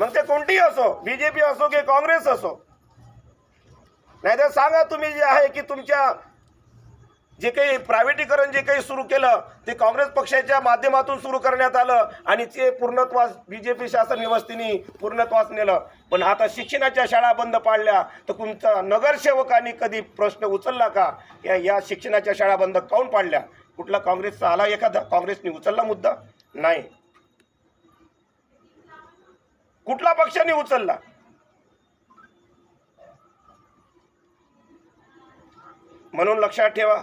मग ते कोणतीही असो बीजेपी असो की काँग्रेस असो. नाहीतर सांगा तुम्ही जे आहे की तुमच्या जे काही प्रायव्हेटीकरण जे काही सुरू केलं ते काँग्रेस पक्षाच्या माध्यमातून सुरू करण्यात आलं आणि ते पूर्णत्वास बीजेपी शासन व्यवस्थेने पूर्णत्वास नेलं. पण आता शिक्षणाच्या शाळा बंद पाडल्या तर तुमचा नगरसेवकांनी कधी प्रश्न उचलला का? या या शिक्षणाच्या शाळा बंद काऊन पाडल्या? कुठला काँग्रेसचा आला एखादा? काँग्रेसने उचलला मुद्दा? नाही. कुठला पक्षाने उचलला? म्हणून लक्षात ठेवा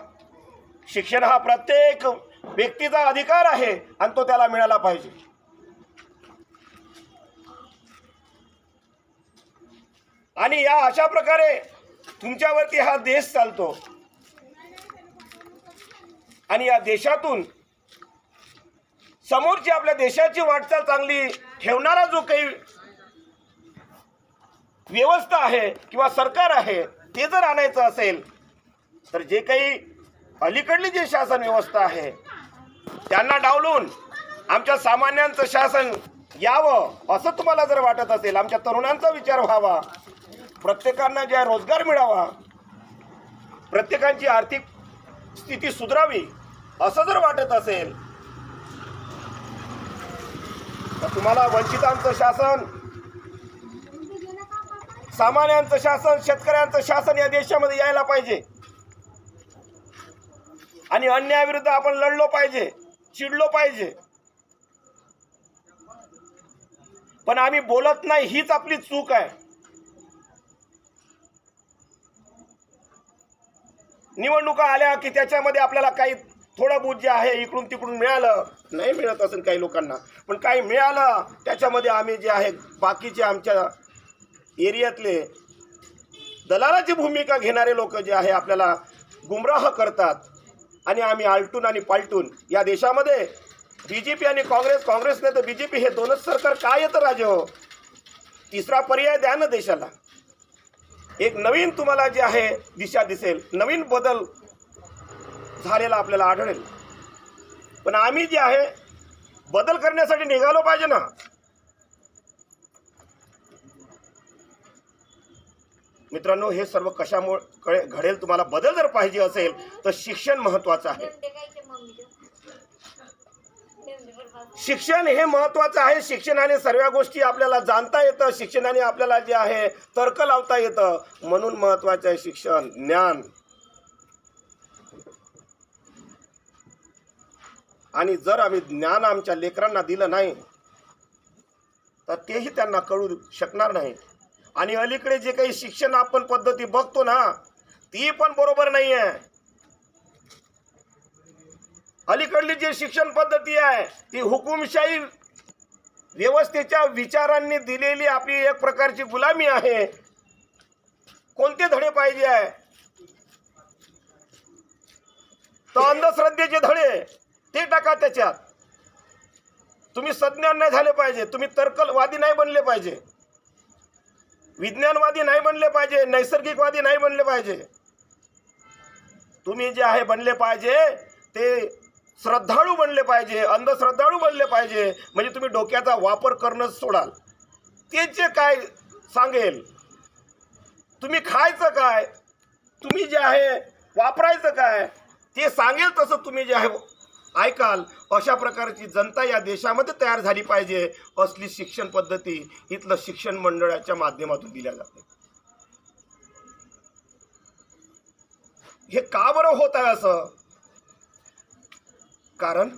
शिक्षण हा प्रत्येक व्यक्तीचा अधिकार आहे आणि तो त्याला मिळाला पाहिजे. आणि या अशा प्रकारे तुमच्यावरती हा देश चालतो. आणि या देशातून समोरची आपल्या देशाची वाटचाल चांगली ठेवणारा जो काही व्यवस्था आहे किंवा सरकार आहे ते जर आणायचं असेल तर जे काही अलीकडली जी शासन व्यवस्था आहे त्यांना डावलून आमच्या सामान्यांचं शासन यावं असं तुम्हाला जर वाटत असेल आमच्या तरुणांचा विचार व्हावा प्रत्येकांना ज्या रोजगार मिळावा प्रत्येकांची आर्थिक स्थिती सुधारावी असं जर वाटत असेल तर तुम्हाला वंचितांचं शासन सामान्यांचं शासन शेतकऱ्यांचं शासन या देशामध्ये यायला पाहिजे. आणि अन्यायाविरुद्ध आपण लढलो पाहिजे चिडलो पाहिजे. पण आम्ही बोलत नाही हीच आपली चूक आहे. निवडणुका आल्या की त्याच्यामध्ये आपल्याला काही थोडं बुद्ध जे आहे इकडून तिकडून मिळालं नाही मिळत असेल काही लोकांना पण काही मिळालं त्याच्यामध्ये आम्ही जे आहे बाकीचे आमच्या एरियातले दलालाची भूमिका घेणारे लोक जे आहे आपल्याला गुमराह करतात. आणि आम्ही आलटून आणि पालटून या देशामध्ये बी जे पी आणि काँग्रेस काँग्रेसने तर बी जे पी हे दोनच सरकार काय येतं राजे हो? तिसरा पर्याय द्या ना देशाला. एक नवीन तुम्हाला जे आहे दिशा दिसेल. नवीन बदल झालेला आपल्याला आढळेल. पण आम्ही जे आहे बदल करण्यासाठी निघालो पाहिजे ना. मित्रांनो हे सर्व कशामुळे घडेल तुम्हाला बदल जर पाहिजे असेल तर शिक्षण महत्वाचं आहे. शिक्षण हे महत्वाचं आहे. शिक्षणाने सर्व गोष्टी आपल्याला जाणता येतं. शिक्षणाने आपल्याला जे आहे तर्क लावता येतं. म्हणून महत्वाचं आहे शिक्षण ज्ञान. आणि जर आम्ही ज्ञान आमच्या लेकरांना दिलं नाही तर तेही त्यांना कळू शकणार नाही. आणि अलीकडे जे काही शिक्षण आपण पद्धती बघतो ना ती पण बरोबर नाही आहे अलीकडली जी शिक्षण पद्धती आहे ती हुकुमशाही व्यवस्थेच्या विचारांनी दिलेली आपली एक प्रकारची गुलामी आहे. कोणते धडे पाहिजे आहे? तर अंधश्रद्धेचे धडे ते टाका त्याच्यात. तुम्ही सज्ञान नाही झाले पाहिजे तुम्ही तर्कवादी नाही बनले पाहिजे. विज्ञानवादी नाही बनले पाहिजे नैसर्गिकवादी नाही बनले पाहिजे. तुम्ही जे आहे बनले पाहिजे ते श्रद्धाळू बनले पाहिजे अंधश्रद्धाळू बनले पाहिजे. म्हणजे तुम्ही डोक्याचा वापर करणं सोडाल. ते जे काय सांगेल तुम्ही खायचं काय तुम्ही जे आहे वापरायचं काय ते सांगेल तसं तुम्ही जे आहे ऐकाल अशा प्रकारची जनता या देशामध्ये तयार झाली पाहिजे असली शिक्षण पद्धती इथलं शिक्षण मंडळाच्या माध्यमातून दिल्या जाते. हे का बरं होत आहे असं? कारण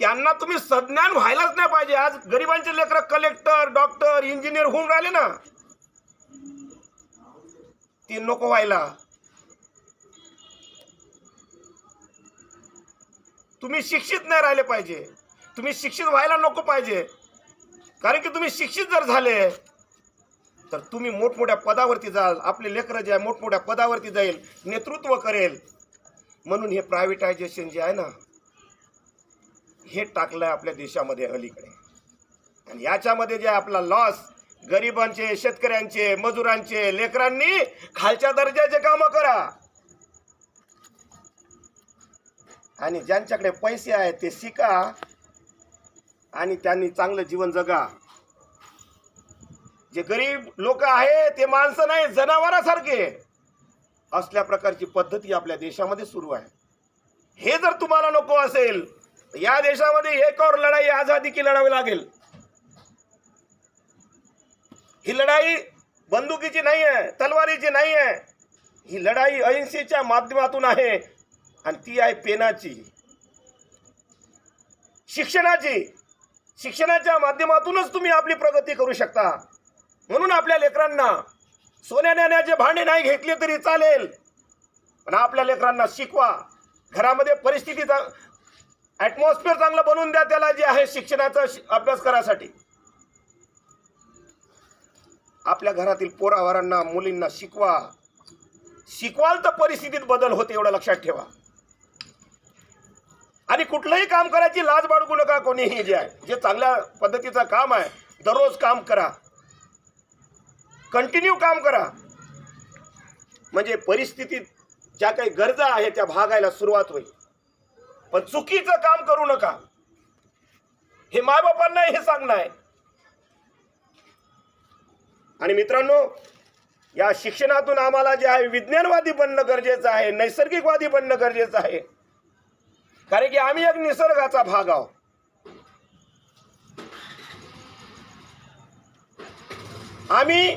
त्यांना तुम्ही सज्ञान व्हायलाच नाही पाहिजे. आज गरिबांचे लेकर कलेक्टर डॉक्टर इंजिनियर होऊन राहिले ना. ती नको व्हायला. तुम्ही शिक्षित नाही राहिले पाहिजे. तुम्ही शिक्षित व्हायला नको पाहिजे. कारण की तुम्ही शिक्षित जर झाले तर तुम्ही मोठमोठ्या पदावरती जाल. आपले लेकरं जे आहे मोठमोठ्या पदावरती जाईल नेतृत्व करेल. म्हणून हे प्रायव्हेटायझेशन जे आहे ना हे टाकलं आहे आपल्या देशामध्ये अलीकडे. आणि याच्यामध्ये जे आपला लॉस गरिबांचे शेतकऱ्यांचे मजुरांचे लेकरांनी खालच्या दर्जाचे कामं करा. आणि ज्यांच्याकडे पैसे आहेत ते शिका आणि त्यांनी चांगलं जीवन जगा. जे गरीब लोक आहे ते माणसं नाही जनावरासारखे. असल्या प्रकारची पद्धती आपल्या देशामध्ये सुरू आहे. हे जर तुम्हाला नको असेल तर या देशामध्ये एक और लढाई आझादी की लढावी लागेल. ही लढाई बंदुकीची नाही आहे तलवारीची नाही आहे ही लढाई अहिंसेच्या माध्यमातून आहे. आणि ती आहे पेनाची. शिक्षणाची. शिक्षणाच्या माध्यमातूनच तुम्ही आपली प्रगती करू शकता. म्हणून आपल्या लेकरांना सोन्या नाण्याचे भांडे नाही घेतले तरी चालेल. पण आपल्या लेकरांना शिकवा. घरामध्ये परिस्थितीचा ॲटमॉस्फिअर चांगलं बनवून द्या त्याला जे आहे शिक्षणाचा अभ्यास करासाठी आपल्या घरातील पोरावरांना मुलींना शिकवा. शिकवाल तर परिस्थितीत बदल होते एवढं लक्षात ठेवा. आणि कुठलंही काम करायची लाज बाळगू नका कोणीही जे आहे. जे चांगल्या पद्धतीचं काम आहे दररोज काम करा. कंटिन्यू काम करा. म्हणजे परिस्थितीत ज्या काही गरजा आहे त्या भागायला सुरुवात होईल. पण चुकीचं काम करू नका. हे मायबापांना हे सांगणं आहे. आणि मित्रांनो या शिक्षणातून आम्हाला जे आहे विज्ञानवादी बनणं गरजेचं आहे नैसर्गिकवादी बनणं गरजेचं आहे. कारण की आम्ही एक निसर्गाचा भाग आहोत. आम्ही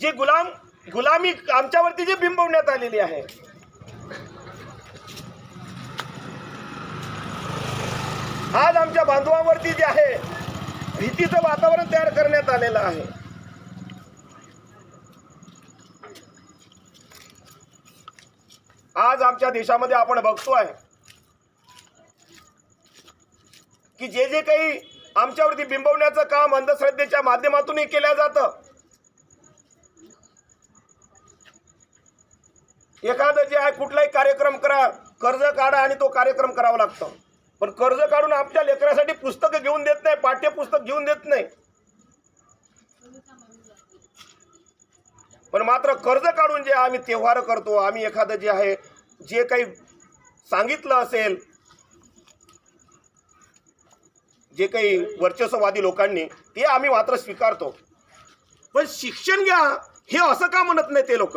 जे गुलाम गुलामी आमच्यावरती जी बिंबवण्यात आलेली आहे आज आमच्या बांधवावरती जे आहे भीतीचं वातावरण तयार करण्यात आलेलं आहे. आज आमच्या देशामध्ये आपण बघतोय की जे जे काही आमच्यावरती बिंबवण्याचं काम अंधश्रद्धेच्या माध्यमातूनही केलं जातं. एखादं जे आहे कुठलाही कार्यक्रम करा कर्ज काढा आणि तो कार्यक्रम करावा लागतो. पण कर्ज काढून आपल्या लेकरासाठी पुस्तकं घेऊन देत नाही पाठ्यपुस्तक घेऊन देत नाही. पण मात्र कर्ज काढून जे आम्ही तेव्हार करतो आम्ही एखादं जे आहे जे काही सांगितलं असेल जे काही वर्चस्ववादी लोकांनी ते आम्ही मात्र स्वीकारतो. पण शिक्षण घ्या हे असं का म्हणत नाही ते लोक?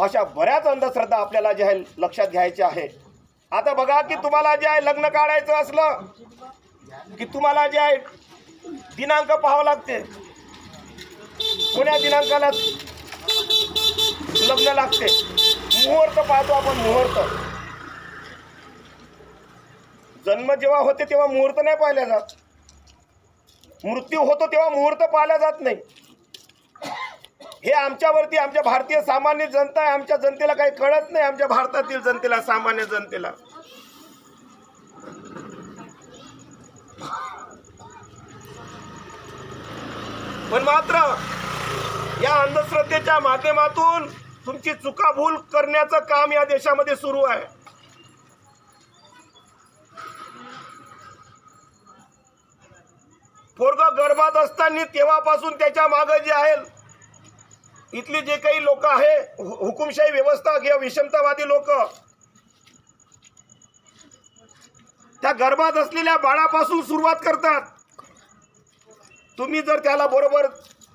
अशा बऱ्याच अंधश्रद्धा आपल्याला जे आहे लक्षात घ्यायचे आहे आता बघा की तुम्हाला जे आहे लग्न काढायचं असलं की तुम्हाला जे आहे दिनांक पाहावं लागते. कोण्या दिनांकाला लग्न लागते? मुहूर्त पाहतो आपण मुहूर्त. जन्म जेव्हा होते तेव्हा मुहूर्त नाही पाहिल्या जात. मृत्यू होतो तेव्हा मुहूर्त पाहिला जात नाही. हे आमच्यावरती आमच्या भारतीय सामान्य जनता आहे आमच्या जनतेला काही कळत नाही आमच्या भारतातील जनतेला सामान्य जनतेला. पण मात्र या अंधश्रद्धेच्या माध्यमातून तुमची चुकाभूल करण्याचं काम या देशामध्ये सुरू आहे. पोरग गर्भात असताना तेव्हापासून त्याच्यामागे जे आहे इथली जे काही लोक आहे हुकुमशाही व्यवस्था किंवा विषमतावादी लोक त्या गर्भात असलेल्या बाळापासून सुरुवात करतात. तुम्ही जर त्याला बरोबर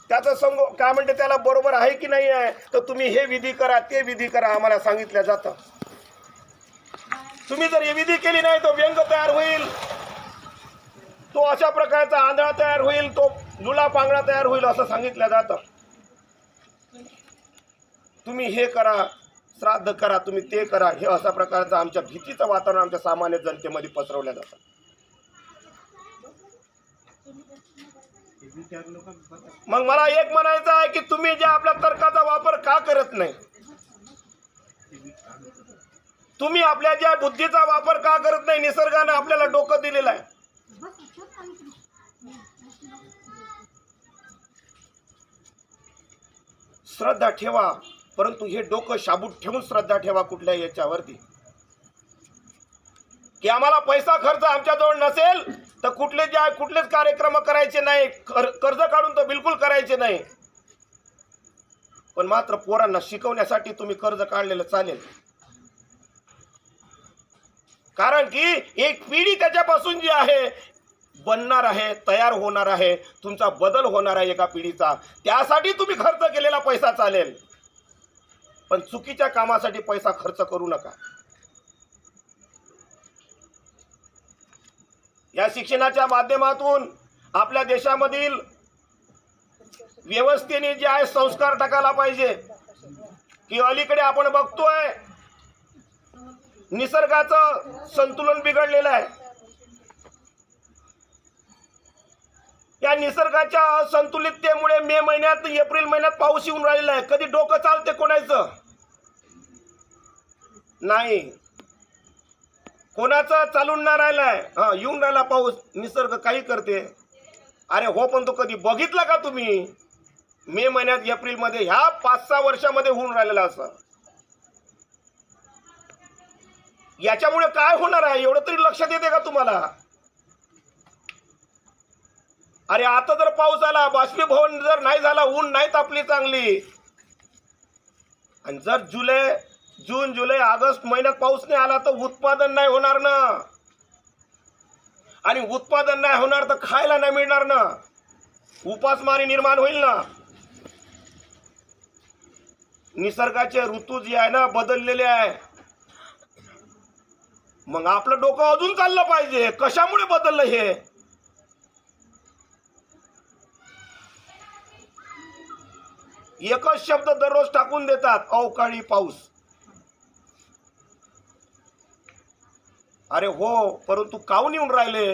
त्याचं संग काय म्हणते त्याला बरोबर आहे की नाही आहे तर तुम्ही हे विधी करा ते विधी करा आम्हाला सांगितलं जातं. तुम्ही जर हे विधी केली नाही तो व्यंग तयार होईल. तो अशा प्रकारचा आंधळा तयार होईल तो लुला पांगळा तयार होईल असं सांगितलं जातं. तुम्ही हे करा श्राद्ध करा तुम्ही ते करा हे अशा प्रकारचं आमच्या भीतीचं वातावरण आमच्या सामान्य जनतेमध्ये पसरवलं जातं. मग मला एक म्हणायचं आहे की तुम्ही जे आपल्या तर्काचा वापर का करत नाही? तुम्ही आपल्या ज्या बुद्धीचा वापर का करत नाही निसर्गाने आपल्याला डोकं दिलेलं आहे? श्रद्धा ठेवा परंतु हे डोकं शाबूत ठेवून श्रद्धा ठेवा कुठल्या याच्यावरती. की आम्हाला पैसा खर्च आमच्याजवळ नसेल तर कुठले जे आहे कुठलेच कार्यक्रम करायचे नाही. कर- कर्ज काढून तर बिलकुल करायचे नाही. पण मात्र पोरांना शिकवण्यासाठी तुम्ही कर्ज काढलेलं चालेल. कारण की एक पिढी त्याच्यापासून जी आहे बनणार आहे तयार होणार आहे तुमचा बदल होणार आहे एका पिढीचा. त्यासाठी तुम्ही खर्च केलेला पैसा चालेल. पण चुकीच्या कामासाठी पैसा खर्च करू नका. या शिक्षणाच्या माध्यमातून आपल्या देशामधील व्यवस्थेने जे आहे संस्कार टाकायला पाहिजे. की अलीकडे आपण बघतोय निसर्गाचं संतुलन बिघडलेलं आहे. या निसर्गाच्या असंतुलिततेमुळे मे महिन्यात एप्रिल महिन्यात पाऊस येऊन राहिलेला आहे. कधी डोकं चालते कोणाचं? नाही. कोणाचा चालून ना राहिलाय? हा येऊन राहिला पाऊस निसर्ग काही करते. अरे हो पण तो कधी बघितला का तुम्ही? मे महिन्यात एप्रिलमध्ये ह्या पाच सहा वर्षामध्ये होऊन राहिलेला असं. याच्यामुळे काय होणार आहे? एवढं तरी लक्षात येते का तुम्हाला? अरे आता जर पाऊस आला बाष्पीभवन जर नाही झाला ऊन नाही तापली चांगली. आणि जर जुलै जून जुलै ऑगस्ट महिन्यात पाऊस नाही आला तर उत्पादन नाही होणार ना. आणि उत्पादन नाही होणार तर खायला नाही मिळणार ना. उपासमारी निर्माण होईल ना. निसर्गाचे ऋतू जे आहे ना बदललेले आहे. मग आपलं डोकं अजून चाललं पाहिजे. कशामुळे बदललं हे? एकच शब्द दररोज टाकून देतात अवकाळी पाऊस. अरे हो परंतु काऊन येऊन राहिले?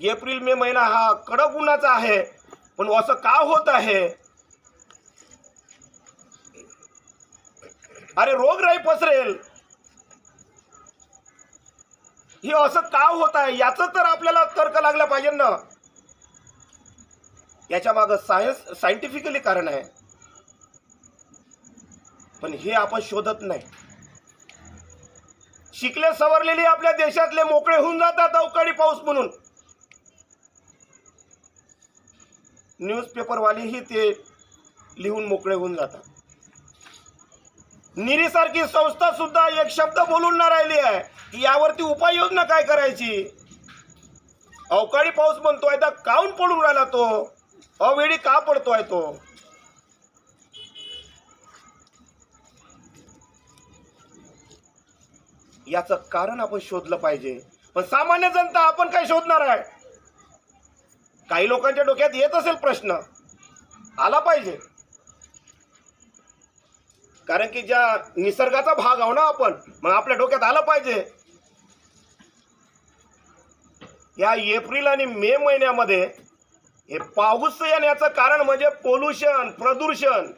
एप्रिल मे महिना हा कडक उन्हाचा आहे. पण असं का होत आहे? अरे रोगराई पसरेल. हे असं का होत आहे? याच तर आपल्याला तर्क लागला पाहिजे ना. याच्या मागं सायन्स सायंटिफिकली कारण आहे. पण हे आपण शोधत नाही. शिकले सवरलेले आपल्या देशातले मोकळे होऊन जातात अवकाळी पाऊस म्हणून. न्यूजपेपरवालेही ते लिहून मोकळे होऊन जातात. निरीसारखी संस्था सुद्धा एक शब्द बोलून ना राहिली आहे की यावरती उपाययोजना काय करायची? अवकाळी पाऊस म्हणतोय तर काऊन पडून राहिला तो? अवेळी का पडतोय तो? याचं कारण आपण शोधलं पाहिजे. पण सामान्य जनता आपण काय शोधणार आहे? काही लोकांच्या डोक्यात येत असेल प्रश्न आला पाहिजे. कारण की ज्या निसर्गाचा भाग आहो ना आपण मग आपल्या डोक्यात आलं पाहिजे. या एप्रिल आणि मे महिन्यामध्ये हे पाऊस येण्याचं कारण म्हणजे पोल्युशन प्रदूषण.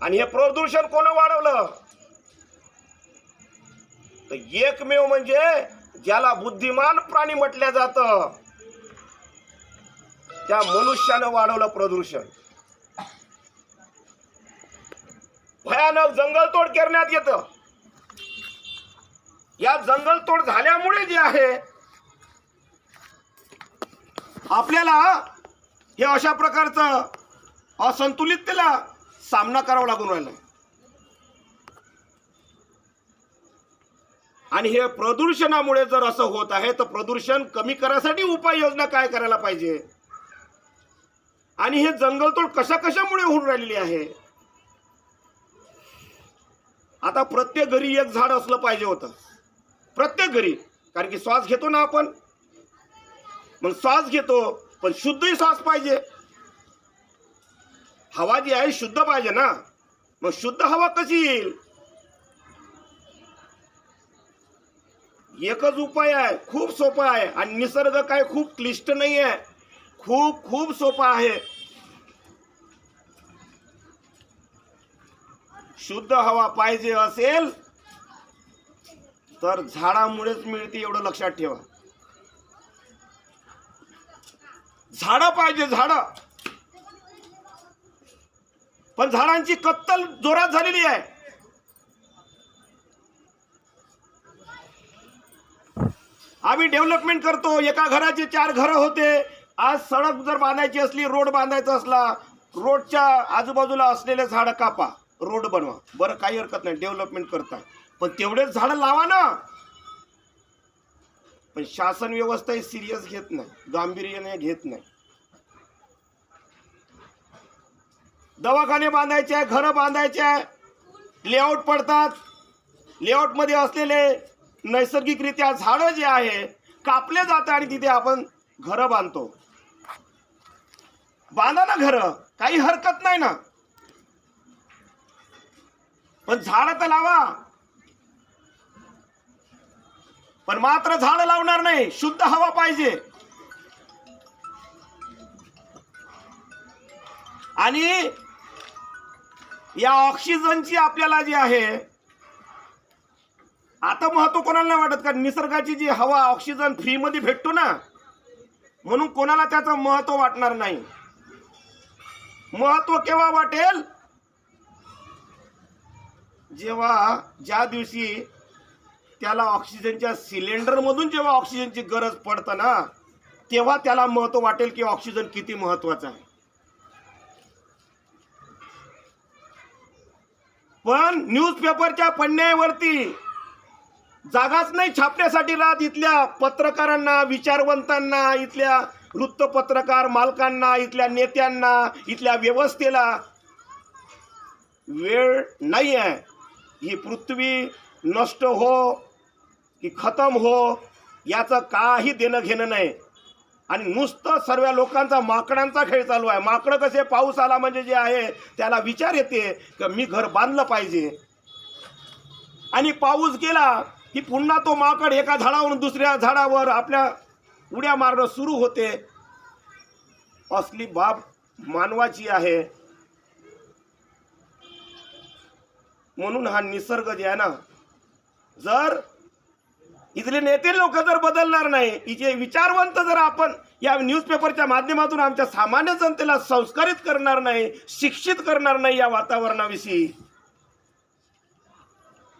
आणि हे प्रदूषण कोण वाढवलं? तर एकमेव म्हणजे ज्याला बुद्धिमान प्राणी म्हटलं जातं त्या मनुष्यानं वाढवलं प्रदूषण. भयानक जंगलतोड करण्यात येतं. या जंगलतोड झाल्यामुळे जे आहे आपल्याला हे अशा प्रकारचं असंतुलिततेला सामना करावा लागून राहिला आणि हे प्रदूषणामुळे जर असं होत आहे तर प्रदूषण कमी करायसाठी उपाययोजना काय करायला पाहिजे? आणि हे जंगलतोड कशा कशामुळे होऊन राहिलेली आहे? आता प्रत्येक घरी एक झाड असलं पाहिजे होतं. प्रत्येक घरी. कारण की श्वास घेतो ना आपण. मग श्वास घेतो पण शुद्धही श्वास पाहिजे. हवा जी आहे शुद्ध पाहिजे ना. मग शुद्ध हवा कशी येईल? एकच उपाय आहे खूप सोपा आहे. आणि निसर्ग काय खूप क्लिष्ट नाही आहे खूप खूप सोपा आहे. शुद्ध हवा पाहिजे असेल तर झाडामुळेच मिळते एवढं लक्षात ठेवा. झाड पाहिजे झाड. पण झाडांची कत्तल जोरात झालेली आहे. आम्ही डेव्हलपमेंट करतो. एका घराचे चार घरं होते. आज सडक जर बांधायची असली रोड बांधायचा असला रोडच्या आजूबाजूला असलेले झाडं कापा. रोड बनवा. बरं काही हरकत नाही. डेव्हलपमेंट करता. पण तेवढेच झाडं लावा ना. पण शासन व्यवस्था ही सिरियस घेत नाही. गांभीर्याने घेत नाही. दवाखाने बांधायचे आहे घरं बांधायचे. आहे लेआउट पडतात लेआउटमध्ये असलेले नैसर्गिकरित्या झाडं जे आहे कापले जातं आणि तिथे आपण घरं बांधतो. बांधा ना घरं काही हरकत नाही ना. पण झाडं तर लावा. पण मात्र झाड लावणार नाही शुद्ध हवा पाहिजे. आणि या ऑक्सिजनची आपल्याला जी आहे आता महत्त्व कोणाला नाही वाटत? का निसर्गाची जी हवा ऑक्सिजन फ्रीमध्ये भेटतो ना म्हणून कोणाला त्याचं महत्त्व वाटणार नाही. महत्त्व केव्हा वाटेल? जेव्हा ज्या दिवशी त्याला ऑक्सिजनच्या सिलेंडरमधून जेव्हा ऑक्सिजनची गरज पडतं ना तेव्हा त्याला महत्त्व वाटेल की ऑक्सिजन किती महत्वाचं आहे. पण न्यूजपेपरच्या पन्न्यावरती जागाच नाही छापण्यासाठी राहत इथल्या पत्रकारांना विचारवंतांना इथल्या वृत्तपत्रकार मालकांना इथल्या नेत्यांना इथल्या व्यवस्थेला वेळ नाही आहे. ही पृथ्वी नष्ट हो की खतम हो याचं काही देणं घेणं नाही. आणि नुसतं सर्व लोकांचा माकडांचा खेळ चालू आहे. माकडं कसे पाऊस आला म्हणजे जे आहे त्याला विचार येते की मी घर बांधलं पाहिजे. आणि पाऊस गेला की पुन्हा तो माकड एका झाडावरून दुसऱ्या झाडावर आपल्या उड्या मारणं सुरू होते. असली बाब मानवाची आहे. म्हणून हा निसर्ग जे आहे ना जर इथले नेते लोक जर बदलणार नाही इथे विचारवंत जर आपण या न्यूजपेपरच्या माध्यमातून आमच्या सामान्य जनतेला संस्कारित करणार नाही शिक्षित करणार नाही या वातावरणाविषयी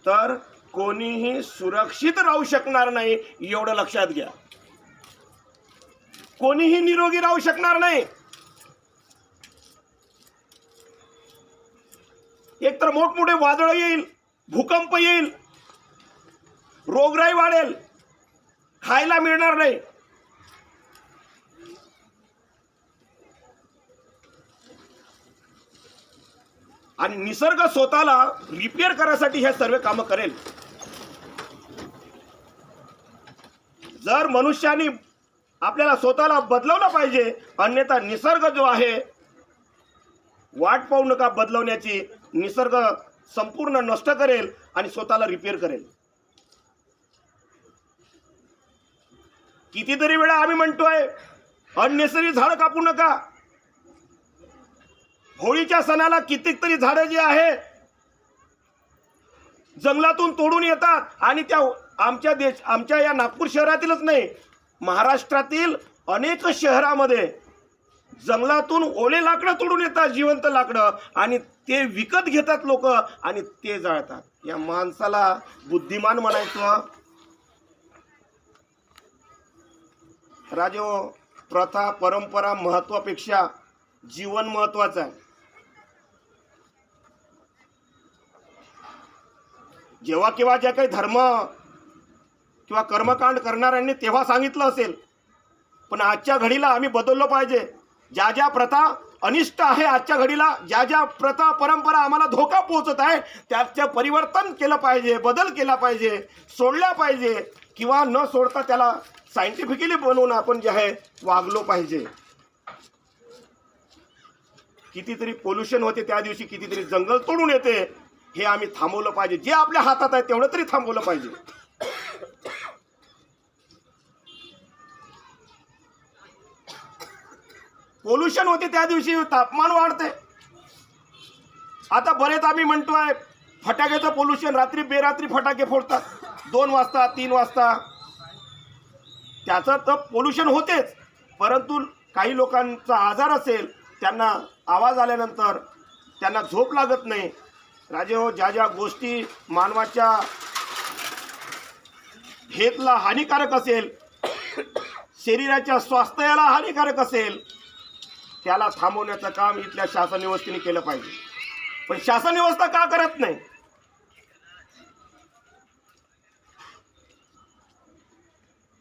तर कोणीही सुरक्षित राहू शकणार नाही एवढं लक्षात घ्या. कोणीही निरोगी राहू शकणार नाही. एक तर मोठमोठे वादळ येईल भूकंप येईल रोगराई वाढेल खायला मिळणार नाही. आणि निसर्ग स्वतःला रिपेअर करायसाठी हे सर्व कामं करेल. जर मनुष्याने आपल्याला स्वतःला बदलवलं पाहिजे अन्यथा निसर्ग जो आहे वाट पाहू नका बदलवण्याची निसर्ग संपूर्ण नष्ट करेल आणि स्वतःला रिपेअर करेल. कितीतरी वेळा आम्ही म्हणतोय अननेसरी झाडं कापू नका. होळीच्या सणाला कितीक तरी झाडं जी आहे जंगलातून तोडून येतात आणि त्या आमच्या देश आमच्या या नागपूर शहरातीलच नाही महाराष्ट्रातील अनेक शहरामध्ये जंगलातून ओले लाकडं तोडून येतात जिवंत लाकडं आणि ते विकत घेतात लोक आणि ते जाळतात. या माणसाला बुद्धिमान म्हणायचं. राजो प्रथा परंपरा महत्वापेक्षा जीवन महत्वाचं आहे. जेव्हा केव्हा ज्या काही धर्म किंवा कर्मकांड करणाऱ्यांनी तेव्हा सांगितलं असेल. पण आजच्या घडीला आम्ही बदललो पाहिजे. ज्या ज्या प्रथा अनिष्ट आहे आजच्या घडीला ज्या ज्या प्रथा परंपरा आम्हाला धोका पोहोचत आहे त्याचं परिवर्तन केलं पाहिजे बदल केला पाहिजे सोडल्या पाहिजे किंवा न सोडता त्याला सायंटिफिकली बनवून आपण जे आहे वागलो पाहिजे. कितीतरी पोल्युशन होते त्या दिवशी कितीतरी जंगल तोडून येते हे आम्ही थांबवलं पाहिजे. जे आपल्या हातात आहे तेवढं तरी थांबवलं पाहिजे. पोल्युशन होते त्या दिवशी तापमान वाढते. आता बरेच आम्ही म्हणतोय फटाक्याचं पोल्युशन रात्री बेरात्री फटाके फोडतात. दोन वाजता तीन वाजता. त्याचं तर पोल्युशन होतेच. परंतु काही लोकांचा आजार असेल त्यांना आवाज आल्यानंतर त्यांना झोप लागत नाही. राजे हो ज्या ज्या गोष्टी मानवाच्या हेतला हानिकारक असेल शरीराच्या स्वास्थ्याला हानिकारक असेल त्याला थांबवण्याचं काम इथल्या शासन व्यवस्थेने केलं पाहिजे. पण शासन व्यवस्था का करत नाही?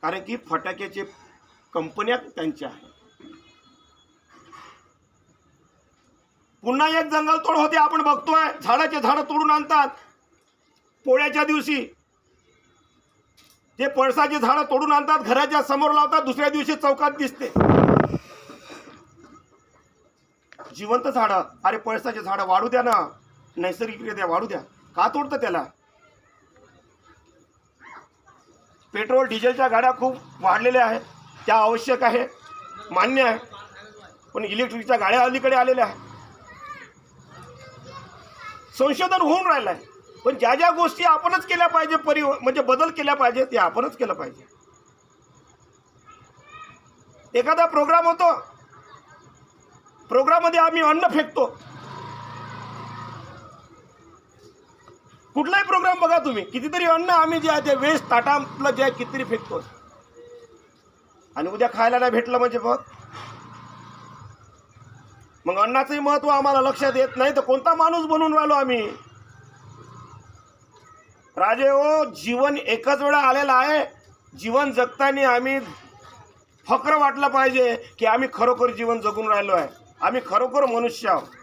कारण की फटाक्याचे कंपन्या त्यांच्या आहेत. पुन्हा एक जंगल तोड होते आपण बघतोय. झाडाचे झाड तोडून आणतात. पोळ्याच्या दिवशी ते पळसाचे झाड तोडून आणतात घराच्या समोर लावतात दुसऱ्या दिवशी चौकात दिसते. जिवंत झाडं. अरे पळसाचे झाडं वाढू द्या ना. नैसर्गिकरित्या वाढू द्या. का तोडतं त्याला? पेट्रोल डिझेलच्या गाड्या खूप वाढलेल्या आहेत. त्या आवश्यक आहे. मान्य आहे. पण इलेक्ट्रिकच्या गाड्या अलीकडे आलेल्या आहेत. संशोधन होऊन राहिलं आहे पण ज्या ज्या गोष्टी आपणच केल्या पाहिजे परि म्हणजे बदल केल्या पाहिजे ते आपणच केलं पाहिजे. एखादा प्रोग्राम होतो. प्रोग्राममध्ये आम्ही अन्न फेकतो. कुठलाही प्रोग्राम बघा तुम्ही. कितीतरी अन्न आम्ही जे आहे ते वेस्ट ताटातलं जे आहे कितीतरी फेकतो. आणि उद्या खायला नाही भेटलं म्हणजे बघ. मग अन्नाचंही महत्त्व आम्हाला लक्षात येत नाही तर कोणता माणूस बनून राहिलो आम्ही? राजे हो जीवन एकच वेळा आलेलं आहे. जीवन जगताना आम्ही फक्र वाटलं पाहिजे की आम्ही खरोखर जीवन जगून राहिलो आहे. आम्ही खरोखर मनुष्य आहोत.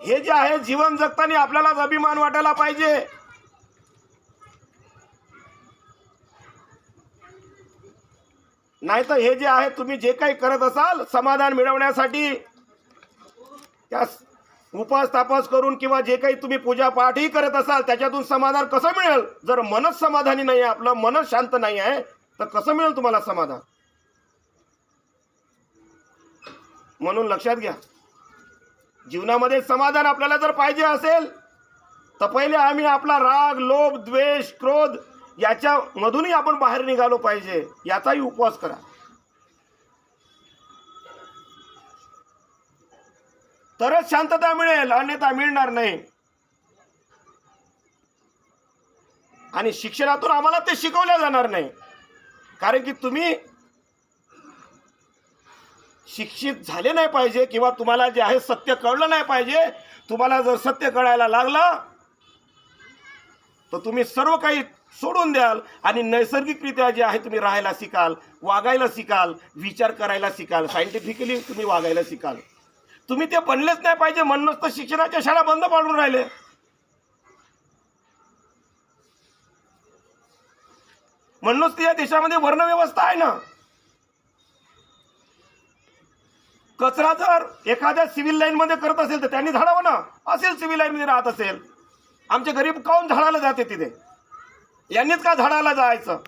हे जे आहे जीवन जगताना आपल्यालाच अभिमान वाटायला पाहिजे. नाहीतर हे जे आहे तुम्ही जे काही करत असाल समाधान मिळवण्यासाठी त्या उपास तापास करून किंवा जे काही तुम्ही पूजा पाठही करत असाल त्याच्यातून समाधान कसं मिळेल? जर मनच समाधानी नाही आहे आपलं मनच शांत नाही आहे तर कसं मिळेल तुम्हाला समाधान? म्हणून लक्षात घ्या. जीवनामध्ये समाधान आपल्याला जर पाहिजे असेल तर पहिले आम्ही आपला राग लोभ द्वेष क्रोध याच्यामधूनही आपण बाहेर निघालो पाहिजे. याचाही उपवास करा. तरच शांतता मिळेल अन्यथा मिळणार नाही. आणि शिक्षणातून आम्हाला ते शिकवल्या जाणार नाही. कारण की तुम्ही शिक्षित झाले नाही पाहिजे किंवा तुम्हाला जे आहे सत्य कळलं नाही पाहिजे तुम्हाला जर सत्य कळायला लागलं तर तुम्ही सर्व काही सोडून द्याल आणि नैसर्गिकरित्या जे आहे तुम्ही राहायला शिकाल वागायला शिकाल विचार करायला शिकाल सायंटिफिकली तुम्ही वागायला शिकाल. तुम्ही ते बनलेच नाही पाहिजे म्हणूनच तर शिक्षणाच्या शाळा बंद पाडून राहिले. म्हणूनच तर या देशामध्ये वर्णव्यवस्था आहे ना. कचरा जर एखाद्या सिव्हिल लाईन मध्ये करत असेल तर त्यांनी झाडावं ना. असेल सिव्हिल लाईन मध्ये राहत असेल. आमचे गरीब काऊन झाडाला जाते तिथे? यांनीच का झाडाला जायचं?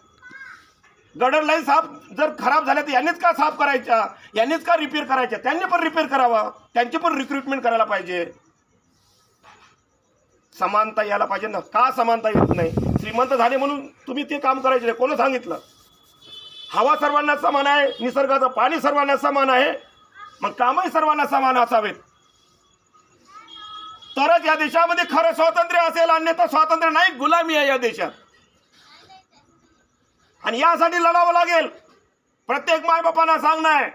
गडर लाईन साफ जर खराब झाल्या तर यांनीच का साफ करायच्या? यांनीच का रिपेअर करायच्या? त्यांनी पण रिपेअर करावं. त्यांची पण रिक्रुटमेंट करायला पाहिजे. समानता यायला पाहिजे ना? का समानता येत नाही? श्रीमंत झाले म्हणून तुम्ही ते काम करायचे नाही. कोणी सांगितलं? हवा सर्वांना समान आहे निसर्गाचं पाणी सर्वांना समान आहे मग कामही सर्वांना समान असावेत. तरच या देशामध्ये खरं स्वातंत्र्य असेल अन्यथा स्वातंत्र्य नाही गुलामी आहे या देशात. आणि यासाठी लढावं लागेल. प्रत्येक मायबापांना सांगणं आहे.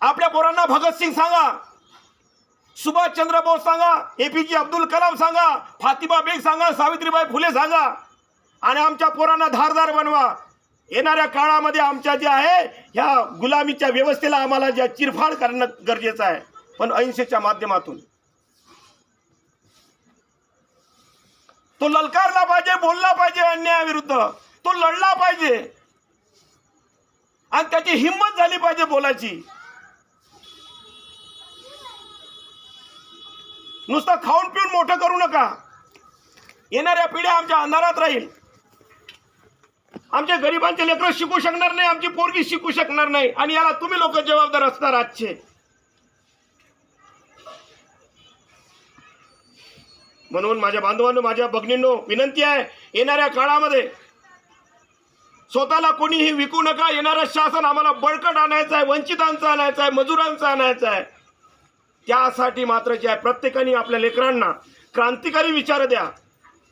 आपल्या पोरांना भगतसिंग सांगा. सुभाषचंद्र बोस सांगा एपीजे अब्दुल कलाम सांगा फातिमा बेग सांगा सावित्रीबाई फुले सांगा. आणि आमच्या पोरांना धारदार बनवा. येणाऱ्या काळामध्ये आमच्या जे आहे ह्या गुलामीच्या व्यवस्थेला आम्हाला ज्या चिरफाड करणं गरजेचं आहे. पण अहिंसेच्या माध्यमातून. तो ललकारला पाहिजे बोलला पाहिजे अन्यायाविरुद्ध. तो लढला पाहिजे. आणि त्याची हिंमत झाली पाहिजे बोलायची. नुसतं खाऊन पिऊन मोठं करू नका. येणाऱ्या पिढ्या आमच्या अंधारात राहील. आमच्या गरिबांचे लेकरं शिकू शकणार नाही आमची पोरगी शिकू शकणार नाही आणि याला तुम्ही लोक जबाबदार असणार आजचे. म्हणून माझ्या बांधवांनो माझ्या भगिनींनो विनंती आहे येणाऱ्या काळामध्ये स्वतःला कोणीही विकू नका. येणारं शासन आम्हाला बळकट आणायचं आहे वंचितांचं आणायचं आहे मजुरांचं आणायचं आहे. त्यासाठी मात्र जे आहे प्रत्येकाने आपल्या लेकरांना क्रांतिकारी विचार द्या.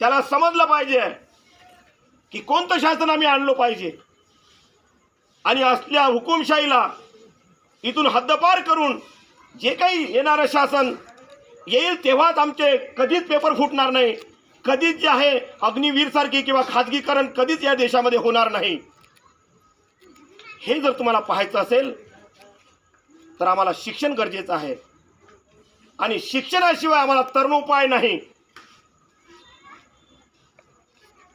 त्याला समजलं पाहिजे की कोणतं शासन आम्ही आणलं पाहिजे. आणि असल्या हुकुमशाहीला इथून हद्दपार करून जे काही येणारं शासन येईल तेव्हाच आमचे कधीच पेपर फुटणार नाही. कधीच जे आहे अग्निवीरसारखी किंवा खाजगीकरण कधीच या देशामध्ये होणार नाही. हे जर तुम्हाला पाहायचं असेल तर आम्हाला शिक्षण गरजेचं आहे. आणि शिक्षणाशिवाय आम्हाला तरुणोपाय नाही.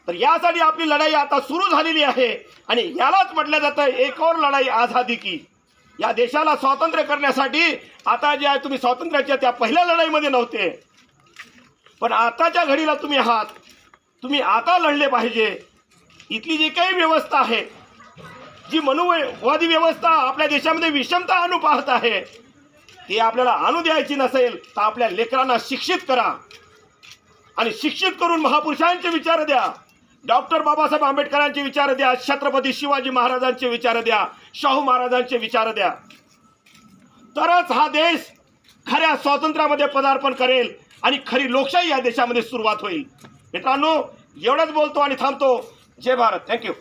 तर यासाठी आपली लढाई आता सुरू झालेली आहे. आणि यालाच म्हटलं जातं एक और लढाई आझादी की. या देशाला स्वातंत्र्य करण्यासाठी आता जे आहे तुम्ही स्वातंत्र्याच्या त्या पहिल्या लढाईमध्ये नव्हते. पण आताच्या घडीला तुम्ही आहात. तुम्ही आता लढले पाहिजे. इथली जी काही व्यवस्था आहे जी मनुवादी व्यवस्था आपल्या देशामध्ये विषमता आणू पाहत आहे ती आपल्याला आणू द्यायची नसेल तर आपल्या लेकरांना शिक्षित करा. आणि शिक्षित करून महापुरुषांचे विचार द्या. डॉक्टर बाबासाहेब आंबेडकरांचे विचार द्या. छत्रपती शिवाजी महाराजांचे विचार द्या. शाहू महाराजांचे विचार द्या. तरच हा देश खऱ्या स्वातंत्र्यामध्ये पदार्पण करेल आणि खरी लोकशाही या देशामध्ये सुरुवात होईल. मित्रांनो एवढंच बोलतो आणि थांबतो. जय भारत. थँक्यू